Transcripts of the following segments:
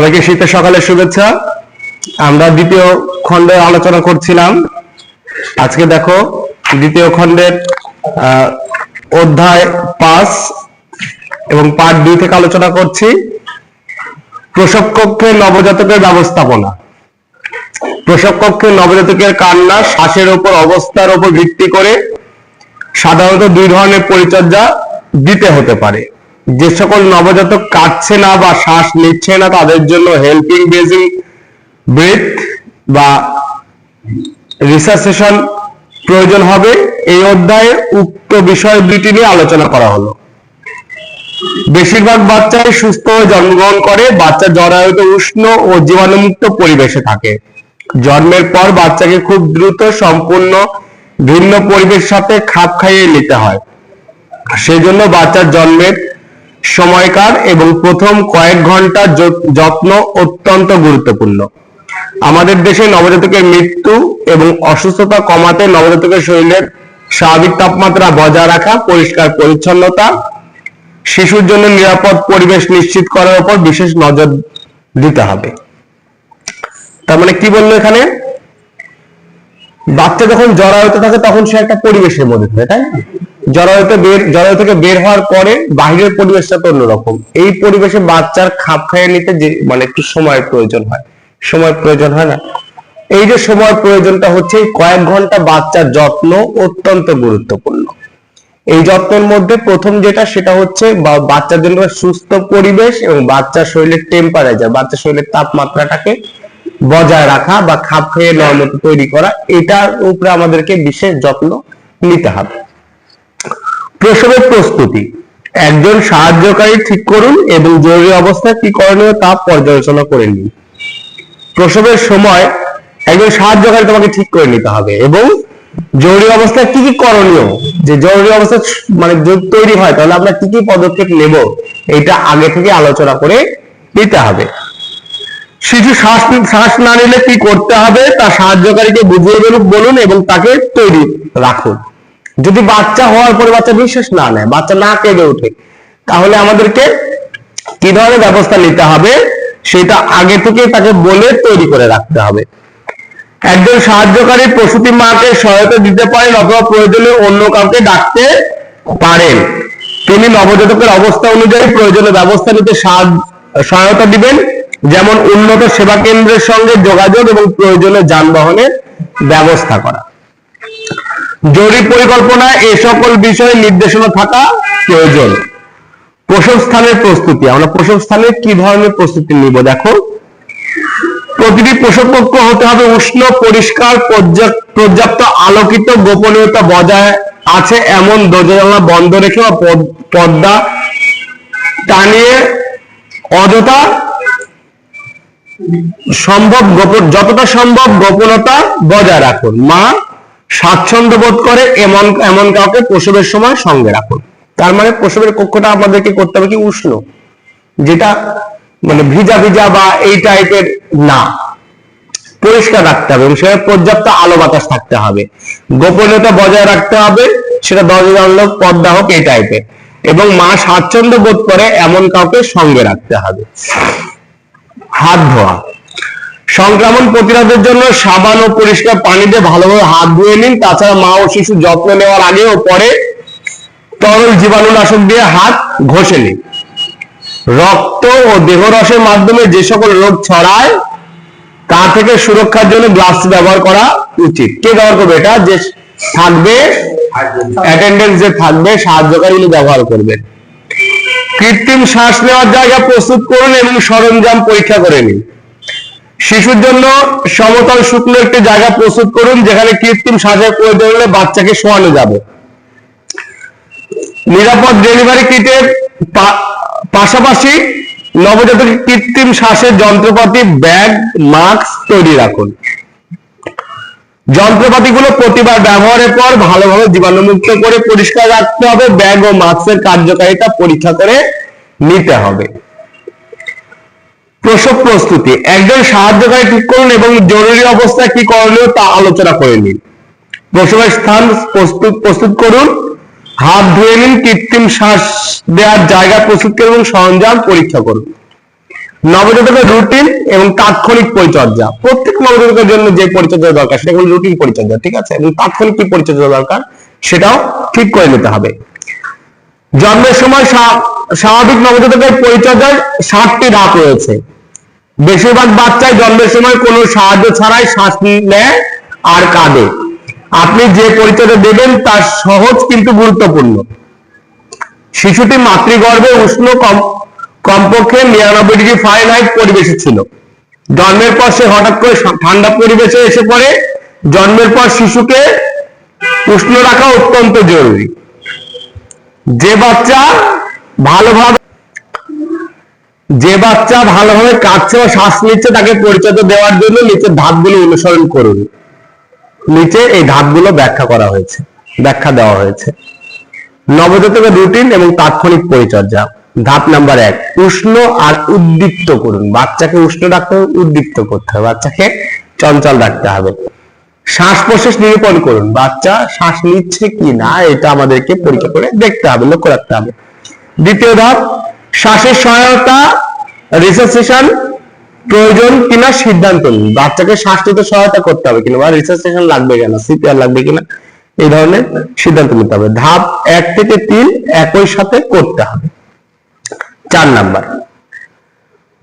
সবাইকে শীতের সকালের শুভেচ্ছা। আমরা দ্বিতীয় খণ্ডে আলোচনা করছিলাম। আজকে দেখো, দ্বিতীয় খণ্ডের অধ্যায় পাঁচ এবং পার্ট দুই থেকে আলোচনা করছি। প্রসব কক্ষে নবজাতকের ব্যবস্থাপনা। প্রসব কক্ষে নবজাতকের কান্না, শ্বাসের ওপর, অবস্থার ওপর ভিত্তি করে সাধারণত দুই ধরনের পরিচর্যা দিতে হতে পারে। যে সকল নবজাতক কাটছে না বা শ্বাস নিচ্ছে না, তাদের জন্য হেল্পিং বেজিং ব্রেথ বা রিসার্সেশন প্রয়োজন হবে। এই অধ্যায়ে উক্ত বিষয় দুইটি নিয়ে আলোচনা করা হলো। বেশিরভাগ বাচ্চাই সুস্থ হয়ে জন্মগ্রহণ করে, বাচ্চা জরায়ুত উষ্ণ ও জীবাণুমুক্ত পরিবেশে থাকে। জন্মের পর বাচ্চাকে খুব দ্রুত সম্পূর্ণ ভিন্ন পরিবেশের সাথে খাপ খাইয়ে নিতে হয়। সেজন্য বাচ্চার জন্মের সময়কার এবং প্রথম কয়েক ঘণ্টা যত্ন অত্যন্ত গুরুত্বপূর্ণ। আমাদের দেশে নবজাতকের মৃত্যু এবং অসুস্থতা কমাতে নবজাতকের শরীরের স্বাভাবিক তাপমাত্রা বজায় রাখা, পরিষ্কার পরিচ্ছন্নতা, শিশুর জন্য নিরাপদ পরিবেশ নিশ্চিত করার উপর বিশেষ নজর দিতে হবে। তার মানে কি বলল এখানে? বাচ্চা যখন জরায়ুতে থাকে তখন সে একটা পরিবেশের মধ্যে থাকে, তাই না? জরায়ুতে বের, জরায়ু থেকে বের হওয়ার পরে বাহিরের পরিবেশটা তো অন্যরকম। এই পরিবেশে বাচ্চার খাপ খাইয়ে নিতে যে মানে একটু সময়ের প্রয়োজন হয়। সময় প্রয়োজন হয় না। এই যে সময় প্রয়োজনটা হচ্ছে কয়েক ঘণ্টা বাচ্চার যত্ন অত্যন্ত গুরুত্বপূর্ণ। এই যত্নের মধ্যে প্রথম যেটা, সেটা হচ্ছে বাচ্চার জন্য সুস্থ পরিবেশ এবং বাচ্চার শরীরের টেম্পারেচার বাচ্চার শরীরের তাপমাত্রাটাকে বজায় রাখা বা খাপ খেয়ে নেওয়ার তৈরি করা, এটার উপরে আমাদেরকে বিশেষ যত্ন নিতে হবে। প্রসবের প্রস্তুতি। একজন সাহায্যকারী ঠিক করুন এবং জরুরি অবস্থায় কি করণীয় তা পর্যালোচনা করে নিন। প্রসবের সময় একজন সাহায্যকারী তোমাকে ঠিক করে নিতে হবে এবং জরুরি অবস্থায় কি কি করণীয়? যে জরুরি অবস্থা মানে যদি তৈরি হয় তাহলে আমরা কি কি পদক্ষেপ নেব এটা আগে থেকে আলোচনা করে নিতে হবে। শিশু শ্বাস শ্বাস না নিলে কি করতে হবে? তা সাহায্যকারীকে বুঝিয়ে বলুন বলুন এবং তাকে তৈরি রাখুন। যদি বাচ্চা হওয়ার পরে বাচ্চা নিঃশ্বাস না নেয়, বাচ্চা না কেঁদে ওঠে, তাহলে আমাদেরকে কি ধরনের ব্যবস্থা নিতে হবে? সেটা আগে থেকে তাকে বলে তৈরি করে রাখতে হবে। একজন সাহায্যকারী প্রসূতি মাকে সহায়তা দিতে পারেন অথবা প্রয়োজনে অন্য কাউকে ডাকতে পারেন। তিনি নবজাতকের অবস্থা অনুযায়ী প্রয়োজনীয় ব্যবস্থা নিতে সহায়তা দিবেন। যেমন উন্নত সেবা কেন্দ্রের সঙ্গে যোগাযোগ এবং প্রয়োজনীয় যানবাহনের ব্যবস্থা করা। জরুরি পরিকল্পনায় এ সকল বিষয়ে নির্দেশনা থাকা প্রয়োজন। প্রসব স্থানের প্রস্তুতি, আমরা প্রসব স্থানের কি ধরনের প্রস্তুতি নিব? দেখো, প্রতিটি প্রসব কক্ষ হতে হবে উষ্ণ, পরিষ্কার, পর্যাপ্ত- আলোকিত, গোপনীয়তা বজায় আছে এমন দরজা বন্ধ রেখে বা পর্দা টানিয়ে অযথা সম্ভব গোপন, যতটা সম্ভব গোপনতা বজায় রাখুন। মা স্বাচ্ছন্দ্য বোধ করে এমন এমন কাউকে প্রসবের সময় সঙ্গে রাখুন। তার মানে প্রসবের কক্ষটা আমাদেরকে করতে হবে কি উষ্ণ, যেটা মানে ভিজা ভিজা বা এই টাইপের না। পরিষ্কার রাখতে হবে এবং সেটা পর্যাপ্ত আলো বাতাস থাকতে হবে। গোপনীয়তা বজায় রাখতে হবে, সেটা দরজা, জানলা পর্দা হোক, এই টাইপের এবং মা স্বাচ্ছন্দ্য বোধ করে এমন কাউকে সঙ্গে রাখতে হবে। হাত ধোয়া। সংক্রমণ প্রতিরোধের জন্য সাবান ও পরিষ্কার পানি দিয়ে ভালোভাবে হাত ধুয়ে নিন। তাছাড়া মা ও শিশু যত্ন নেওয়ার আগে ও পরে তরল জীবাণুনাশক দিয়ে হাত ঘষে নিন। রক্ত ও দেহরসের মাধ্যমে যে সকল রোগ ছড়ায়, তা থেকে সুরক্ষার জন্য গ্লাভস ব্যবহার করা উচিত। কে ব্যবহার করবে এটা? যে থাকবে অ্যাটেন্ডেন্স যে থাকবে সাহায্যকারী ব্যবহার করবেন কৃত্রিম শ্বাস নেওয়ার জায়গা প্রস্তুত করুন এবং সরঞ্জাম পরীক্ষা করে নিন। শিশুর জন্য সমতল শুকনো একটি জায়গা প্রস্তুত করুন, যেখানে কৃত্রিম শ্বাসের প্রয়োজন হলে বাচ্চাকে শোয়ানো যাবে। নিরাপদ ডেলিভারি কিটের পাশাপাশি নবজাতকের কৃত্রিম শ্বাসের যন্ত্রপাতি, ব্যাগ, মাস্ক তৈরি রাখুন। যন্ত্রপাতিগুলো প্রতিবার ব্যবহারের পর ভালোভাবে জীবাণুমুক্ত করে পরিষ্কার রাখতে হবে। ব্যাগ ও মাস্কের কার্যকারিতা পরীক্ষা করে নিতে হবে। প্রসব প্রস্তুতি। একজন সাহায্যকারী ঠিক করুন এবং জরুরি অবস্থায় কি করণীয় তা আলোচনা করে নিন। প্রসবের স্থান প্রস্তুত প্রস্তুত করুন। হাত ধুয়ে নিন, কৃত্রিম শ্বাস দেওয়ার জায়গা প্রস্তুত করুন এবং সরঞ্জাম পরীক্ষা করুন। নবজাতকের রুটিন এবং তাৎক্ষণিক পরিচর্যা। প্রত্যেক নবজাতকের জন্য যে পরিচর্যা দরকার, সেটা হলো রুটিন পরিচর্যা, ঠিক আছে? এবং তাৎক্ষণিক কি পরিচর্যা দরকার, সেটাও ঠিক করে নিতে হবে। জন্মের সময় স্বাভাবিক নবজাতকের পরিচর্যার ষাটটি ধাপ রয়েছে। বেশিরভাগ বাচ্চাই জন্মের সময় কোনো সাহায্য ছাড়াই শ্বাস নেয় আর কাঁদে। আপনি যে পরিচর্যা দেবেন তার সহজ কিন্তু গুরুত্বপূর্ণ। শিশুটি মাতৃগর্ভে উষ্ণ কম, কমপক্ষে নিরানব্বই ডিগ্রি ফারেনহাইট পরিবেশে ছিল। জন্মের পর সে হঠাৎ করে ঠান্ডা পরিবেশে এসে পড়ে। জন্মের পর শিশুকে উষ্ণ রাখা অত্যন্ত জরুরি। যে বাচ্চা ভালোভাবে যে বাচ্চা ভালোভাবে কাঁদছে ও শ্বাস নিচ্ছে, তাকে পরিচর্যা দেওয়ার জন্য নিচের ধাপগুলো অনুসরণ করুন। নিচে এই ধাপগুলো ব্যাখ্যা করা হয়েছে, ব্যাখ্যা দেওয়া হয়েছে। নবজাতকের রুটিন এবং তাৎক্ষণিক পরিচর্যা। ধাপ নাম্বার এক, উষ্ণ আর উদ্দীপ্ত করুন। বাচ্চাকে উষ্ণ রাখতে হবে, উদ্দীপ্ত করতে হবে। বাচ্চাকে চঞ্চল রাখতে হবে। শ্বাস প্রশ্বাস নিরূপণ করুন। বাচ্চা শ্বাস নিচ্ছে কি না এটা আমাদেরকে পরীক্ষা করে দেখতে হবে, লক্ষ্য রাখতে হবে। দ্বিতীয় ধাপ, শ্বাসের সহায়তা রিসার্সেশন প্রয়োজন কিনা সিদ্ধান্ত নিন। বাচ্চাকে শ্বাস নিতে সহায়তা করতে হবে কিনা বা রিসার্সেশন লাগবে কিনা সিপিআর লাগবে কিনা, এই ধরনের সিদ্ধান্ত নিতে হবে। ধাপ এক থেকে তিন একই সাথে করতে হবে। চার নাম্বার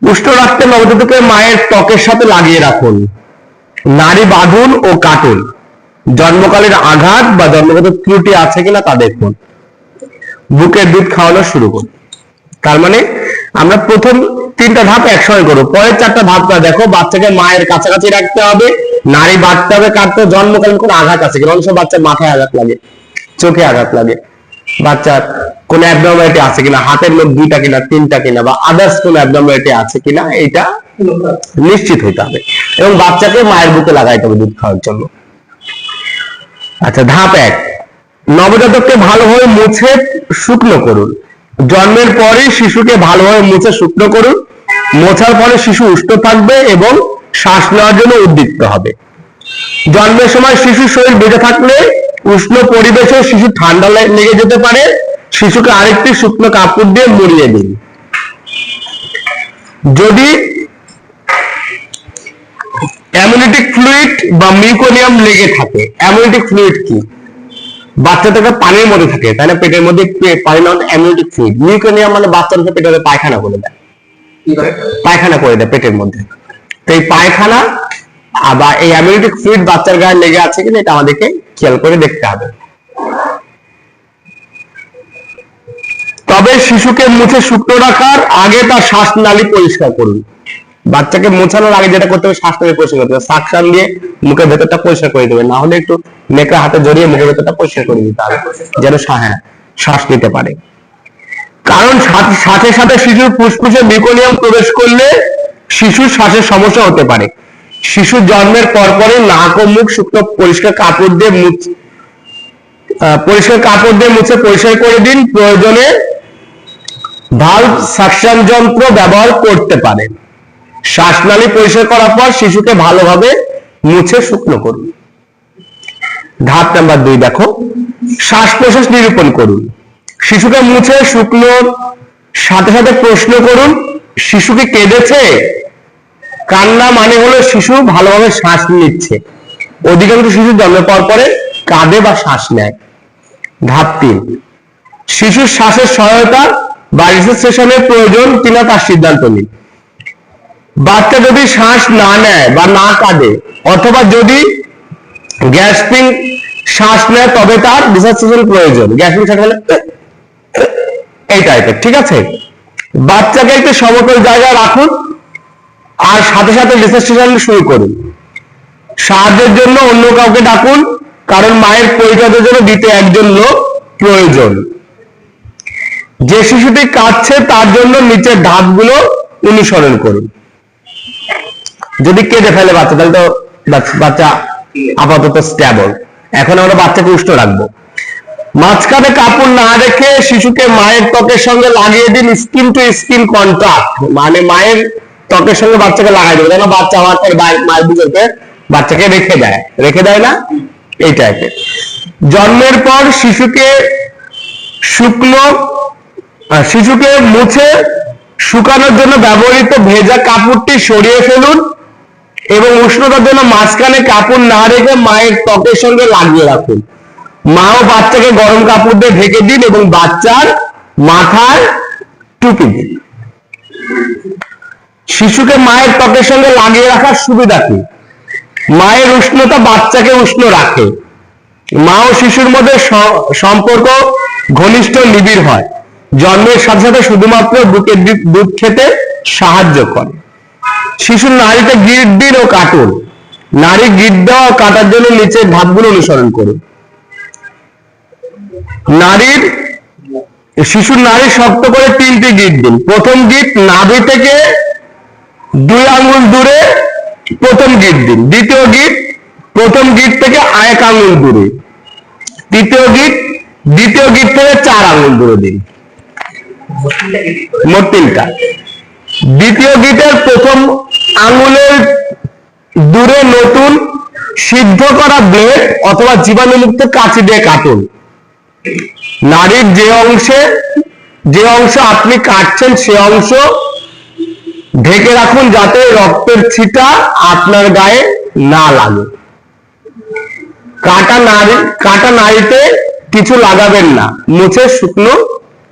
উষ্ণ রাখতে নবজাতকের মায়ের ত্বকের সাথে লাগিয়ে রাখুন। নারী বাঁধুন ও কাটুন জন্মকালের আঘাত বা জন্মগত ত্রুটি আছে কিনা তা দেখুন। বুকের দুধ খাওয়ানো শুরু করুন তার মানে আমরা প্রথম তিনটা ধাপ একসঙ্গে করব। পরের চারটা ধাপটা দেখো, বাচ্চাকে মায়ের কাছাকাছি রাখতে হবে, নারী বাঁধতে হবে কাটতে জন্মকালীন কোনো আঘাত আছে কিনা অনেক বাচ্চার মাথায় আঘাত লাগে, চোখে আঘাত লাগে। বাচ্চার কোন অ্যাবনর্মালিটি আছে কিনা, হাতের লোক দুইটা কিনা, তিনটা কিনা, বা আদার্স কোন অ্যাবনর্মালিটি আছে কিনা এটা নিশ্চিত হইতে হবে। এবং বাচ্চাকে মায়ের বুকে লাগাইতে হবে দুধ খাওয়ার জন্য। আচ্ছা ধাপ এক। নবজাতককে ভালোভাবে মুছে শুকনো করুন। জন্মের পরে শিশুকে ভালোভাবে মুছে শুকনো করুন। মোছার পরে শিশু উষ্ণ থাকবে এবং শ্বাস নেওয়ার জন্য উদ্দীপ্ত হবে। জন্মের সময় শিশুর শরীর বেঁচে থাকলে উষ্ণ পরিবেশে শিশু ঠান্ডা লেগে যেতে পারে। শিশুকে আরেকটি শুকনো কাপড় দিয়ে মুড়িয়ে দিন। যদি অ্যামোনিটিক ফ্লুইড বা মিউকোনিয়াম লেগে থাকে অ্যামোনিটিক ফ্লুইড কি? বাচ্চাটাকে পানির মধ্যে থাকে তাই না পেটের মধ্যে পানি না অ্যামোনিটিক ফ্লুইড মিউকোনিয়াম মানে বাচ্চার পেটের পায়খানা করে দেয়। পায়খানা করে দেয় পেটের মধ্যে। তো এই পায়খানা আবার এই অ্যামোনিটিক ফ্লুইড বাচ্চার গায়ে লেগে আছে কিনা এটা আমাদেরকে খেয়াল করে দেখতে হবে। তবে শিশুকে মুছে শুকনো রাখার আগে তার শ্বাসনালী পরিষ্কার করুন। বাচ্চাকে মোছানোর আগে যেটা করতে হবে শ্বাসনালী পরিষ্কার করতে হবে। সাকশন দিয়ে মুখের ভেতরটা পরিষ্কার করে দেবে না হলে একটু নেকড়া হাতে জড়িয়ে মুখের ভেতরটা পরিষ্কার করে দিতে হবে, যেন হ্যাঁ শ্বাস নিতে পারে। কারণ সাথে- সাথে শিশুর ফুসফুসে মিকোনিয়াম প্রবেশ করলে শিশুর শ্বাসের সমস্যা হতে পারে। শিশুর জন্মের পরপরই নাক ও মুখ শুকনো পরিষ্কার কাপড় দিয়ে মুছ পরিষ্কার কাপড় দিয়ে মুছে পরিষ্কার করে দিন, প্রয়োজনে ভালভ সাকশন যন্ত্র ব্যবহার করতে পারেন। শ্বাসনালী পরিষ্কার করার পর শিশুকে ভালোভাবে মুছে শুকনো করুন। ধাপ নাম্বার দুই দেখো। শ্বাস প্রশ্বাস নিরূপণ করুন। শিশুকে মুছে শুকনোর সাথে সাথে প্রশ্ন করুন, শিশু কি কেঁদেছে? কান্না মানে হলো শিশু ভালোভাবে শ্বাস নিচ্ছে। অধিকাংশ শিশু জন্মের পর পরে কাঁদে বা শ্বাস নেয়। ধাপ তিন। শিশুর শ্বাসের সহায়তা বা রিসেসেশনের প্রয়োজন কিনা তার সিদ্ধান্ত নিন। বাচ্চা যদি শ্বাস না নেয় বা না কাঁদে, অথবা যদি গ্যাসপিং শ্বাস নেয় তবে তার রিসার্চেশন প্রয়োজন। গ্যাসপিং শ্বাস হলে এই টাইপের ঠিক আছে? বাচ্চাকে একটু সমতল জায়গায় রাখুন আর সাথে সাথে রিসার্চেশন শুরু করুন। সাহায্যের জন্য অন্য কাউকে ডাকুন, কারণ মায়ের পরিচর্যার জন্য দিতে একজন লোক প্রয়োজন। যে শিশুটি কাঁদছে তার জন্য নিচের ধাপগুলো অনুসরণ করুন। যদি কেঁদে ফেলে বাচ্চা, তাহলে তো বাচ্চা আপাতত স্ট্যাবল এখন আমরা বাচ্চাকে উষ্ণ রাখব। মাঝখানে কাপড় না রেখে শিশুকে মায়ের ত্বকের সঙ্গে লাগিয়ে দিন স্কিন টু স্কিন কন্ট্যাক্ট মানে মায়ের ত্বকের সঙ্গে বাচ্চাকে লাগাই দেবে। বাচ্চা আমার থেকে মায়ের বুঝতে বাচ্চাকে রেখে দেয়। রেখে দেয় না? এই টাইপের জন্মের পর শিশুকে শুকনো শিশুকে মুছে শুকানোর জন্য ব্যবহৃত ভেজা কাপড়টি সরিয়ে ফেলুন। এবং উষ্ণতার জন্য মাঝখানে কাপড় না রেখে মায়ের ত্বকের সঙ্গে লাগিয়ে রাখুন। মা ও বাচ্চাকে গরম কাপড় দিয়ে ঢেকে দিন এবং বাচ্চার মাথায় টুপি দিন। শিশুকে মায়ের ত্বকের সঙ্গে লাগিয়ে রাখার সুবিধা কি? মায়ের উষ্ণতা বাচ্চাকে উষ্ণ রাখে। মা ও শিশুর মধ্যে সম্পর্ক ঘনিষ্ঠ নিবিড় হয়। জন্মের সাথে সাথে শুধুমাত্র বুকের দুধ খেতে সাহায্য করে। শিশুর নারীতে গিট দিন ও কাটুন। নারী গিট দেওয়া ও কাটার জন্য নিচে ধাপগুলো অনুসরণ করুন। নারীর শিশুর নারী শক্ত করে তিনটি গিট দিন। প্রথম গিট নাভি থেকে দুই আঙ্গুল দূরে, প্রথম গিট দিন। দ্বিতীয় গিট প্রথম গিট থেকে এক আঙ্গুল দূরে। তৃতীয় গিট, দ্বিতীয় গিট থেকে চার আঙ্গুল দূরে দিন। মোট তিনটা। দ্বিতীয় গিটের প্রথম আঙ্গুলের দূরে নতুন সিদ্ধ করা ব্লেড অথবা জীবাণুমুক্ত কাঁচি দিয়ে কাটুন। নারীর যে অংশে, যে অংশ আপনি কাটছেন, সে অংশ ঢেকে রাখুন যাতে রক্তের ছিটা আপনার গায়ে না লাগে। কাটা নারী কাটা নারীতে কিছু লাগাবেন না, মুছে শুকনো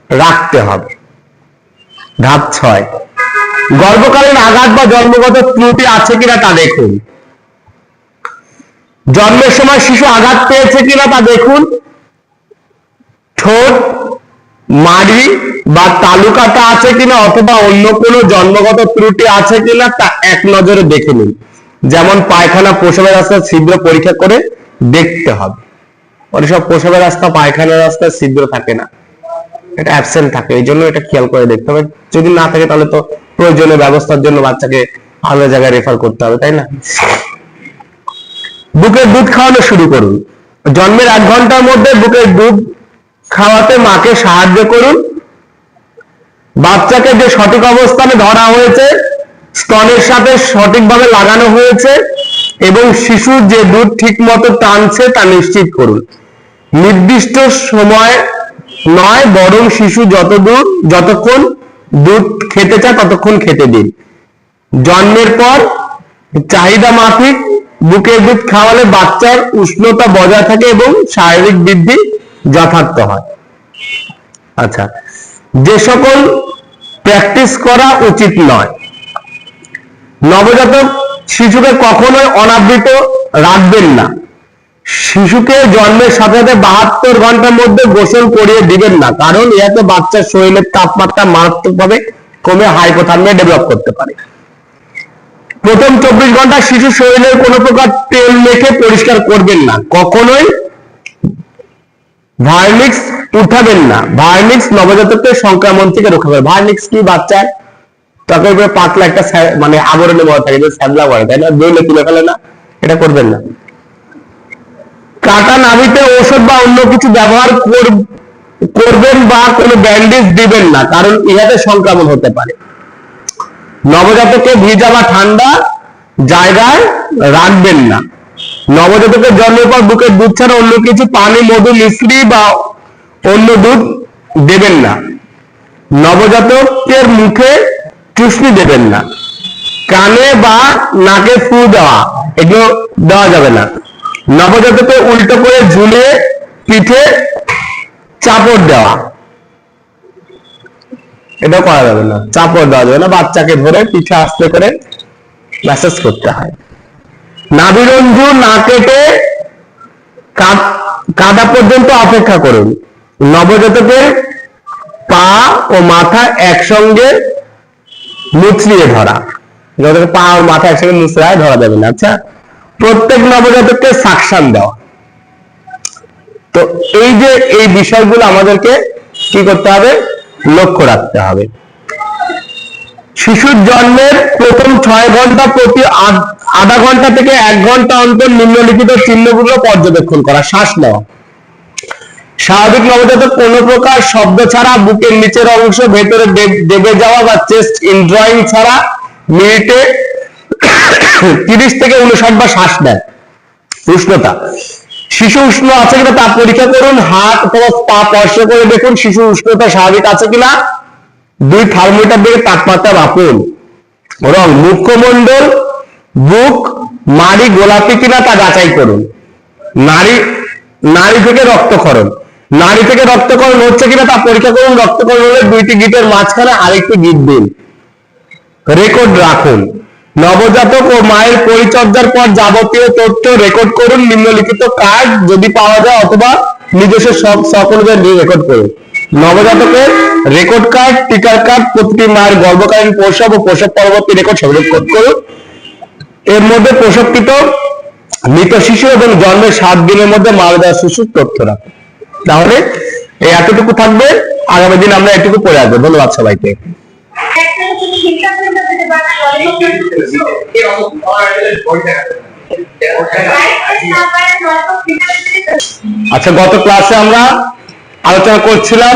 রাখতে হবে। ধাপ ছয়। গর্ভকালীন আঘাত বা জন্মগত ত্রুটি আছে কিনা তা দেখুন। জন্মের সময় শিশু আঘাত পেয়েছে কিনা তা দেখুন। ঠোঁট, মাড়ি বা তালুকাটা আছে কিনা অথবা অন্য কোনো জন্মগত ত্রুটি আছে কিনা তা এক নজরে দেখে নিন। যেমন পায়খানা, প্রসবের রাস্তা ছিদ্র পরীক্ষা করে দেখতে হবে। অনেক সব প্রসবের রাস্তা, পায়খানার রাস্তা ছিদ্র থাকে না। এটা অ্যাবসেন্ট থাকে, এই জন্য এটা খেয়াল করে দেখতে হবে। যদি না থাকে তাহলে তো প্রয়োজনীয় ব্যবস্থার জন্য বাচ্চাকে আলাদা জায়গায় রেফার করতে হবে, তাই না? বুকের দুধ খাওয়ানো শুরু করুন। জন্মের এক ঘণ্টার মধ্যে বুকের দুধ খাওয়াতে মাকে সাহায্য করুন। বাচ্চাকে যে সঠিক অবস্থানে ধরা হয়েছে, স্তনের সাথে সঠিকভাবে লাগানো হয়েছে এবং শিশুর যে দুধ ঠিক মতো টানছে তা নিশ্চিত করুন। নির্দিষ্ট সময় নয়, বরং শিশু যত দূর, যতক্ষণ দুধ খেতে চায় ততক্ষণ খেতে দিন। জন্মের পর চাহিদা মাফিক বুকের দুধ খাওয়ালে বাচ্চার উষ্ণতা বজায় থাকে এবং শারীরিক বৃদ্ধি যথার্থ হয়। আচ্ছা যে সকল প্র্যাকটিস করা উচিত নয়। নবজাতক শিশুকে কখনোই অনাবৃত রাখবেন না। শিশুকে জন্মের সাথে সাথে বাহাত্তর ঘণ্টার মধ্যে গোসল করিয়ে দিবেন না, কারণ ইহাতে বাচ্চার শরীরের তাপমাত্রা মারাত্মকভাবে কমে হাইপোথার্মিয়া ডেভেলপ করতে পারে। প্রথম চব্বিশ ঘণ্টা শিশু শরীরের কোনো প্রকার তেল মেখে পরিষ্কার করবেন না, কখনোই ভার্নিক্স উঠাবেন না। ভার্নিক্স নবজাতককে সংক্রমণ থেকে রক্ষা করে। ভার্নিক্স কি ত্বকের উপরে পাতলা একটা মানে আবরণে বড় থাকে স্যাবলা করে তাই না? দইলে তুলে ফেলে না, এটা করবেন না। কাটা নাভিতে ঔষধ বা অন্য কিছু ব্যবহার করবেন বা কোনো ব্যান্ডেজ দিবেন না, কারণ ইহাতে সংক্রমণ হতে পারে। নবজাতককে ভিজা বা ঠান্ডা জায়গায় রাখবেন না। নবজাতকের জন্মের পর বুকের দুধ ছাড়া অন্য কিছু পানি, মধু মিশ্রি বা অন্য দুধ দেবেন না। নবজাতকের মুখে চুষনি দেবেন না। কানে বা নাকে ফু দেওয়া, এগুলো দেওয়া যাবে না। নবজাতকে উল্টো করে ঝুলে পিঠে চাপড় দেওয়া। এটা করা যাবে না। চাপড় দেওয়া যাবে না। বাচ্চাকে ধরে পিঠে আস্তে করে ম্যাসেজ করতে হয়। নাভিরঞ্জু না কেটে কাদা পর্যন্ত অপেক্ষা করুন। নবজাতকের পা ও মাথা একসঙ্গে মুচড়িয়ে ধরা। পা আর মাথা একসঙ্গে মুচড়ায় ধরা যাবে না। আচ্ছা? প্রত্যেক নবজাতককে সাকশন দেওয়া। তো এই যে এই বিষয়গুলো আমাদেরকে কি করতে হবে? লক্ষ্য রাখতে হবে। শিশুর জন্মের প্রথম ছয় ঘণ্টা প্রতি আধা ঘণ্টা থেকে এক ঘণ্টা অন্তর নিম্নলিখিত চিহ্নগুলো পর্যবেক্ষণ করা, শ্বাস নেওয়া। স্বাভাবিক নবজাতক কোন প্রকার শব্দ ছাড়া বুকের নিচের অংশ ভেতরে দেবে যাওয়া বা চেস্ট ইনড্রয়িং ছাড়া মিনিটে তিরিশ থেকে উনষাট বার শ্বাস নেয়। উষ্ণতা। শিশু উষ্ণ আছে কিনা তা পরীক্ষা করুন। হাত অথবা পা স্পর্শ করে দেখুন শিশু উষ্ণতা স্বাভাবিক আছে কিনা। দুই থার্মোমিটার দিয়ে তাপমাত্রা মাপুন। রং, মুখমণ্ডল, বুক, মাড়ি, গোলাপি কিনা তা যাচাই করুন। নারী নারী থেকে রক্তক্ষরণ। নারী থেকে রক্তক্ষরণ হচ্ছে কিনা তা পরীক্ষা করুন। রক্তক্ষরণ হলে দুইটি গিটের মাঝখানে আরেকটি গিট দিন। রেকর্ড রাখুন। নবজাতক ও মায়ের পরিচর্যার পর যাবতীয় তথ্য রেকর্ড করুন, নিম্নলিখিত কার্ড যদি পাওয়া যায় অথবা নিজস্ব সব সকল রেকর্ড করুন। নবজাতকের রেকর্ড কার্ড টিকার কার্ড প্রতিটি মায়ের গর্ভকালীন প্রসব ও প্রসব পরবর্তী রেকর্ড সব রেকর্ড করুন। এর মধ্যে প্রসবকৃত মৃত শিশু এবং জন্মের সাত দিনের মধ্যে মারা যাওয়া শিশুর তথ্য রাখুন। তাহলে এই এতটুকু থাকবে। আগামী দিন আমরা এটুকু পড়ে আসব। ধন্যবাদ সবাইকে। দিতে পারে আচ্ছা গত ক্লাসে আমরা আলোচনা করছিলাম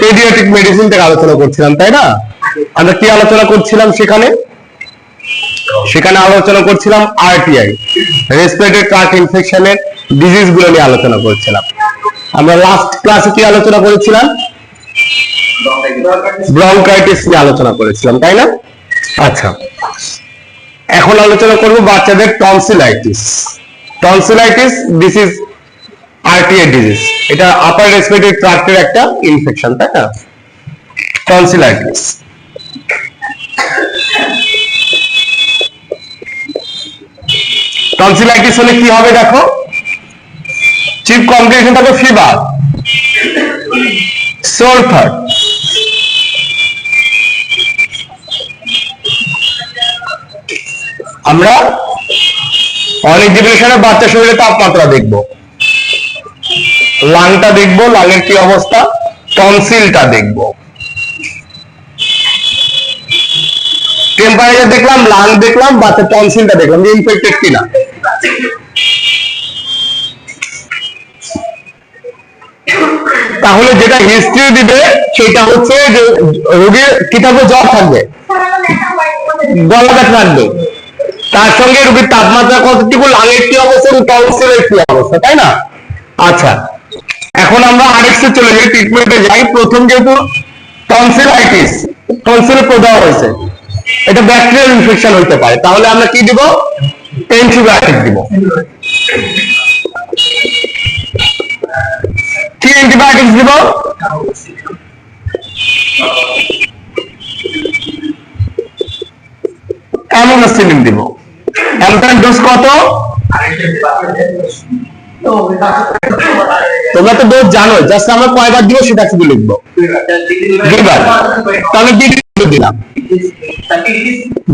পেডিয়াট্রিক মেডিসিন থেকে আলোচনা করছিলাম তাই না? আমরা কি আলোচনা করছিলাম সেখানে? সেখানে আলোচনা করছিলাম আরটিআই রেসপিরেটরি ট্রাক ইনফেকশনের ডিজিজগুলো নিয়ে আলোচনা করছিলাম। আমরা লাস্ট ক্লাসে কি আলোচনা করেছিলাম? ব্রঙ্কাইটিস নিয়ে আলোচনা করেছিলাম, তাই না? আচ্ছা। এখন আলোচনা করব বাচ্চাদের tonsillitis tonsillitis this is RTI disease এটা আপার রেসপিরেটরি ট্রাক্টের একটা ইনফেকশন তাই না? টনসিলাইটিস টনসিলাইটিস হলে কি হবে দেখো? চিফ কমপ্লিকেশন থাকবে ফিভার সোর থার্ড আমরা অনেক ডিপ্রেশনের বাচ্চা শরীরে তাপমাত্রা দেখব। লাংটা দেখব, লাংয়ের কি অবস্থা? টনসিলটা দেখব। টেম্পারেচার দেখলাম, লাং দেখলাম বাচ্চা টনসিলটা দেখলাম যে ইনফেক্টেড কিনা। তাহলে যেটা হিস্ট্রি দিবে, সেটা হচ্ছে যে রোগীর কি থাকবে? জ্বর থাকবে। গলা ব্যথা থাকবে। তার সঙ্গে রোগীর তাপমাত্রা কতটুকু লাঙের কি অবস্থা? এবং টনসিলের কি অবস্থা, তাই না? আচ্ছা এখন আমরা আরেকটু চলে যাই ট্রিটমেন্টে যাই। প্রথম যেহেতু টনসিলাইটিস টনসিল প্রদাহ হয়েছে। এটা ব্যাকটেরিয়াল ইনফেকশন হতে পারে। তাহলে আমরা কি দিব? অ্যান্টিবায়োটিক দিব। কি অ্যান্টিবায়োটিক্স দিব? অ্যামোনাসিলিন দিব। অ্যামোটার ডোজ কত? তোমরা তো ডোজ জানো জাস্ট আমরা কয়বার দিব সেটা শুধু লিখব। দুইবার। তাহলে বিডি দিলাম।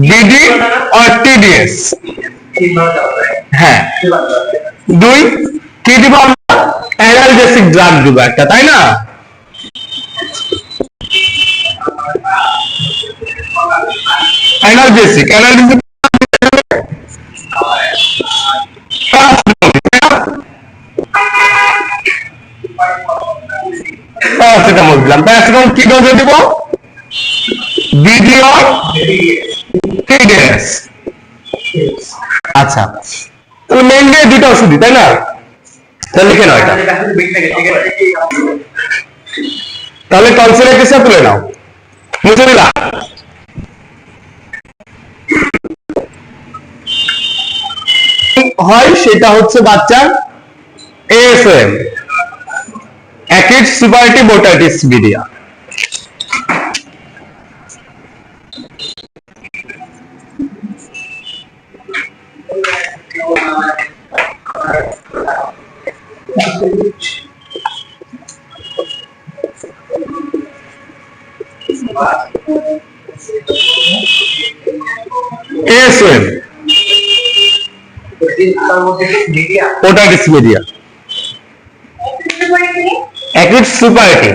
বিডি আর টিডিএস হ্যাঁ। দুই কি দিব আমরা অ্যানালজেসিক ড্রাগ দিব একটা, তাই না? অ্যানালজেসিক অ্যানালজেসিক প্যারাসিটামল দিলাম। প্যারাসিটামল কি ডোজে দিব? টিডিএস আচ্ছা। তাহলে মেইনলি দুটো ওষুধই তাই না? তাহলে লিখে নাও এটা। তাহলে তুলে নাও। মুছে দিলাম হয় সেটা হচ্ছে বাচ্চার ASM acute suppurative otitis media ASM otitis media suppurative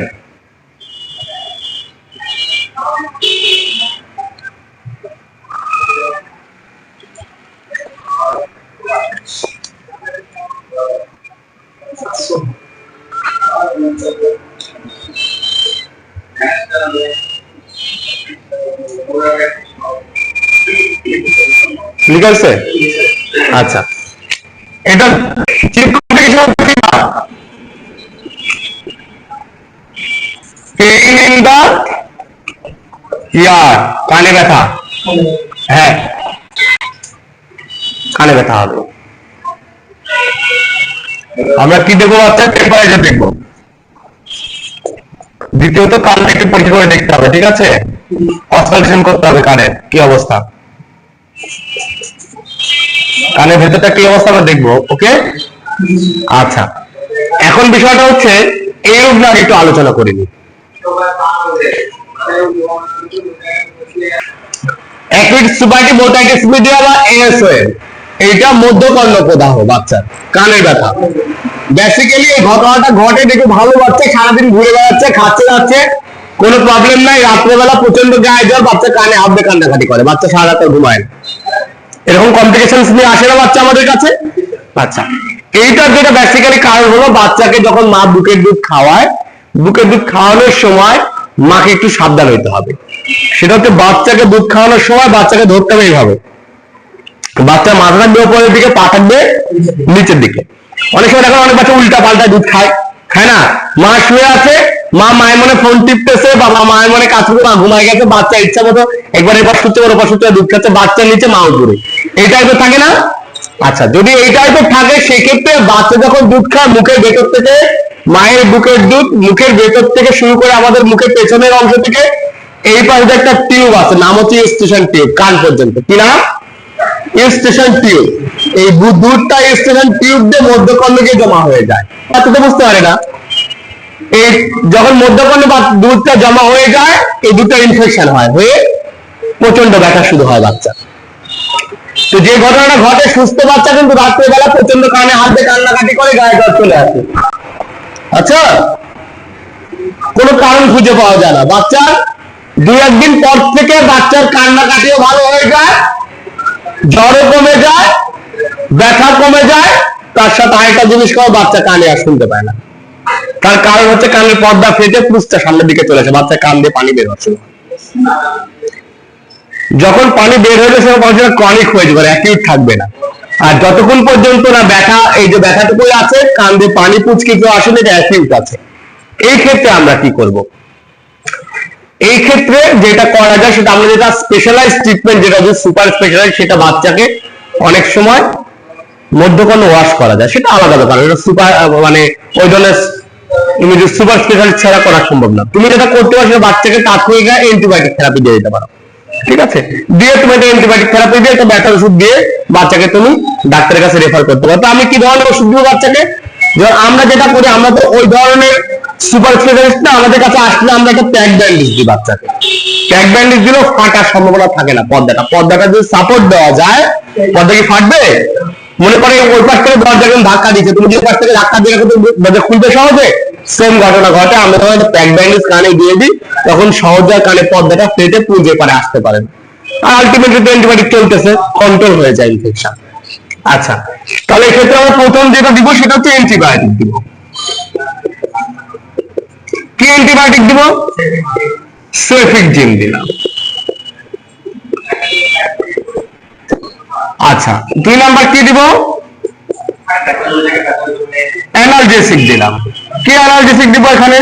ঠিক আছে আচ্ছা। এটা চিফ কমপ্লিকেশন এই ইন দা ইয়ার, কানে ব্যথা। হ্যাঁ। কানে ব্যথা হবে। আমরা কি দেখব বাচ্চা? টেম্পারেচার দেখব। দ্বিতীয়ত, কানটা একটু পরীক্ষা করে দেখতে হবে, ঠিক আছে? অবজারভেশন করতে হবে কানের কি অবস্থা? কানের ভেতরটা কি অবস্থা আমরা দেখব, ওকে? আচ্ছা। এখন বিষয়টা হচ্ছে, এই না একটু আলোচনা করিনি। কোনো প্রবলেম নাই, রাত্রেবেলা গায়ে বাচ্চা কানে কান্নাকাটি করে। বাচ্চা সারা ঘুমায় এরকম না বাচ্চা আমাদের কাছে? আচ্ছা। যেটা কারণ হলো, বাচ্চাকে যখন মা বুকের দুধ খাওয়ায় বুকের দুধ খাওয়ানোর সময় মাকে একটু সাবধান হইতে হবে। সেটা হচ্ছে বাচ্চাকে দুধ খাওয়ানোর সময় বাচ্চাকে ধরতে হবে এইভাবে। বাচ্চা মাথা থাকবে উপরের দিকে, পা থাকবে নিচের দিকে। অনেক সময় দেখো অনেক বাচ্চা উল্টা পাল্টা দুধ খায়। খায় না? মা শুয়ে আছে, মা মায়ের মনে ফোন টিপতেছে বা মা মায়ের মনে কাজ করে মা ঘুমায় গেছে, বাচ্চা ইচ্ছা মতো একবার এবার সুচ্ছে ওর ওপর সুচ্ছে দুধ খাচ্ছে বাচ্চা নিচে মা উপরে। এই টাইপের থাকে না? আচ্ছা যদি এই টাইপের থাকে, সেক্ষেত্রে বাচ্চা যখন দুধ খায়, মুখের ভেতর থেকে মায়ের বুকের দুধ, মুখের ভেতর থেকে শুরু করে আমাদের মুখের পেছনের অংশ থেকে এই পাশে একটা টিউব আছে, নাম হচ্ছে স্টেশন টিউব, কান পর্যন্ত। কি নাম? Eustachian tube. এই দুধটা স্টেশন টিউব দিয়ে মধ্যকর্ণে গিয়ে জমা হয়ে যায়। বাচ্চা তো বুঝতে পারে না। এই যখন মধ্যকর্ণে দুধটা জমা হয়ে যায়, এই দুধটা ইনফেকশন হয়, হয়ে প্রচণ্ড ব্যথা শুরু হয় বাচ্চা। তো যে ঘটনাটা ঘটে, সুস্থ বাচ্চা কিন্তু রাত্রেবেলা প্রচণ্ড কানে হাতে কান্নাকাটি করে, গায়ে জ্বর চলে আসে। আচ্ছা কোনো কারণ খুঁজে পাওয়া যায় না। বাচ্চার দু একদিন পর থেকে বাচ্চার কান্নাকাটিও ভালো হয়ে যায়, জ্বরও কমে যায়, ব্যথা কমে যায়, তার সাথে আরেকটা জিনিস করে বাচ্চা কানে আর শুনতে পায় না। তার কারণ হচ্ছে কানের পর্দা ফেটে পুরুষটা সামনের দিকে চলেছে বাচ্চা কান দিয়ে পানি বের হচ্ছে। যখন পানি বের হয়ে যাবে বাচ্চা ক্রনিক হয়ে যাবে অ্যাকিউট থাকবে না। আর যতক্ষণ পর্যন্ত না ব্যথা, এই যে ব্যথাটুকুই আছে কান দিয়ে পানি পুচকে কেউ আসলে অ্যাকিউট আছে। এই ক্ষেত্রে আমরা কি করব? এই ক্ষেত্রে যেটা করা যায়, সেটা আমরা যেটা স্পেশালাইজ ট্রিটমেন্ট যেটা সুপার স্পেশালাইজ সেটা বাচ্চাকে অনেক সময় মধ্যকর্ণ ওয়াশ করা যায়। সেটা আলাদা ব্যাপার, এটা সুপার মানে ওই ধরনের সুপার স্পেশালিস্ট ছাড়া করা সম্ভব না। তুমি যেটা করতে পারো, সেটা বাচ্চাকে তাৎক্ষণিক অ্যান্টিবায়োটিক থেরাপি দিয়ে দিতে পারো। ঠিক আছে? দিয়ে তুমি এটা অ্যান্টিবায়োটিক থেরাপি দিয়ে একটা ব্যথার ওষুধ দিয়ে বাচ্চাকে তুমি ডাক্তারের কাছে রেফার করতে পারো। তো আমি কি ধরনের ওষুধ দিব বাচ্চাকে? যেমন আমরা যেটা করি, আমরা তো ওই ধরনের সুপার স্পেশালিস্ট না, আমাদের কাছে আসলে আমরা একটা প্যাক ব্যান্ডেজ দিই বাচ্চাকে। প্যাক ব্যান্ডেজ দিলেও ফাটার সম্ভাবনা থাকে না পর্দাটা। পর্দাটা যদি সাপোর্ট দেওয়া যায়, পর্দা কি ফাটবে? মনে করে ওই পাশ থেকে দরজা ধাক্কা দিচ্ছে, তুমি যে পাশ থেকে ধাক্কা দিয়ে দরজা খুলবে সহজে? সেম ঘটনা ঘটে, আমরা যখন একটা প্যাক ব্যান্ডেজ কানে দিয়ে দিই, তখন সহজে কানে পর্দাটা ফেটে পুজে পারে আসতে পারেন আর আলটিমেটলি অ্যান্টিবায়োটিক চলতেছে কন্ট্রোল হয়ে যায় ইনফেকশন আচ্ছা তাহলে এক্ষেত্রে আমরা প্রথম যেটা দিব, সেটা হচ্ছে অ্যান্টিবায়োটিক দিব। কি অ্যান্টিবায়োটিক দিব? সেফিক জিন দিলাম। আচ্ছা দুই নাম্বার কি দিব? অ্যানালজেসিক দিলাম। কি অ্যানালজেসিক দিব এখানে?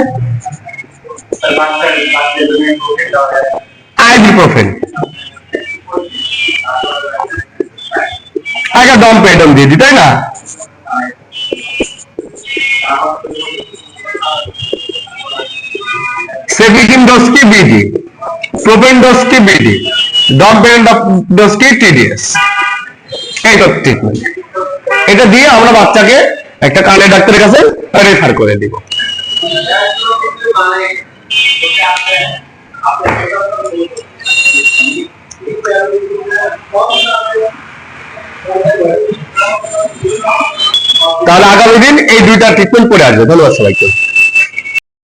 আইবুপ্রোফেন আগে দম পেডম দিয়ে দি, তাই না? সেফিকিন ডোজ কি বিডি প্রোপেন ডোজ কি বিডি ডম পেডম ডোজ কি টিডিএস? এইটা ট্রিটমেন্ট এটা দিয়ে আমরা বাচ্চাকে একটা কানের ডাক্তারের কাছে রেফার করে দিব। তাহলে আগামী দিন এই দুইটা ট্রিটমেন্ট করে আসবে। ধন্যবাদ সবাইকে।